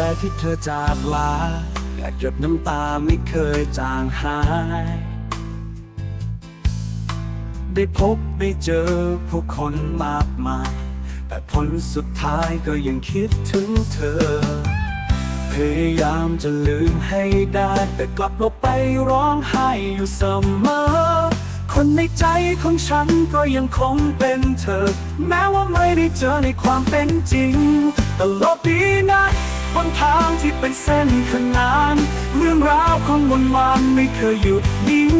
แต่ที่เธอจากลาและหยดน้ำตาไม่เคยจางหาย ได้พบได้เจอผู้คนมากมาย แต่ผลสุดท้ายก็ยังคิดถึงเธอ พยายามจะลืมให้ได้ แต่กลับลบไปร้องไห้อยู่เสมอ คนในใจของฉันก็ยังคงเป็นเธอ แม้ว่าไม่ได้เจอในความเป็นจริง ตลอดดีนะ บนทางที่เป็นเส้นขนาน เรื่องราวของวันวานไม่เคยหยุดนิ่ง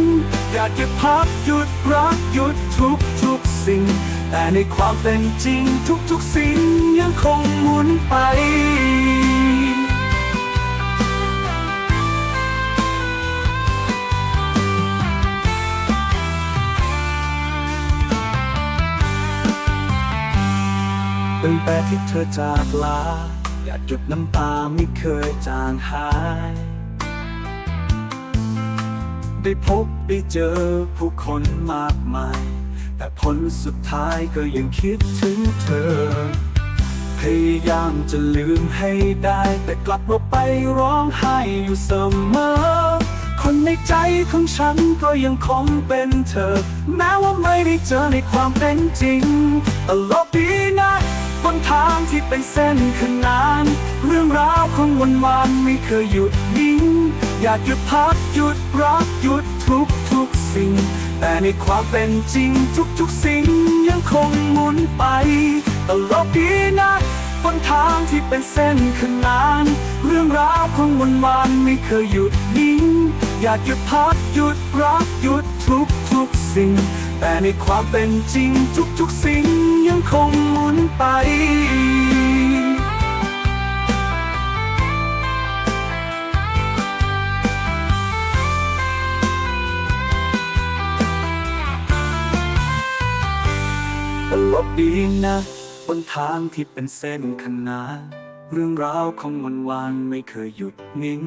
อยากจะพักหยุดรักหยุดทุกทุกสิ่ง แต่ในความเป็นจริงทุกๆสิ่งยังคงหมุนไปตั้งแต่ที่เธอจากลา อยากหยุดน้ำตาไม่เคยจางหาย ได้พบได้เจอผู้คนมากมาย แต่ผลสุดท้ายก็ยังคิดถึงเธอ พยายามจะลืมให้ได้ แต่กลับมาไปร้องไห้อยู่เสมอ คนในใจของฉันก็ยังคงเป็นเธอ แม้ว่าไม่ได้เจอในความเป็นจริงตลอดดีนะ บนทางที่เป็นเส้นขนาน เรื่องราวของวันวานไม่เคยหยุดนิ่ง อยากหยุดพักหยุดรักหยุดทุกทุกสิ่ง แต่ในความเป็นจริงทุกๆสิ่งยังคงหมุนไป ตลอดดีนะบนทางที่เป็นเส้นขนาน เรื่องราวของวันวานไม่เคยหยุดนิ่ง อยากหยุดพักหยุดรักหยุดทุกทุกสิ่ง แต่ในความเป็นจริงทุกๆสิ่งยังคงหมุน ลกดีนะบนทางที่เป็นเส้นขนานเรื่องราวของวันวานไม่เคยหยุดนิ่ง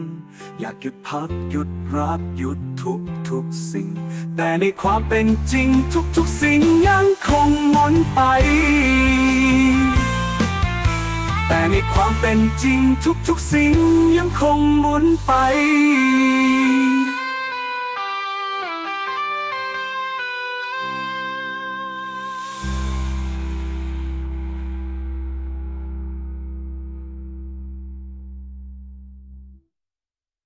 อยากหยุดพักหยุดรักหยุดทุกทุกสิ่ง แต่ในความเป็นจริงทุกๆสิ่งยังคงมนไป แต่ในความเป็นจริงทุกๆสิ่งยังคงหมุนไป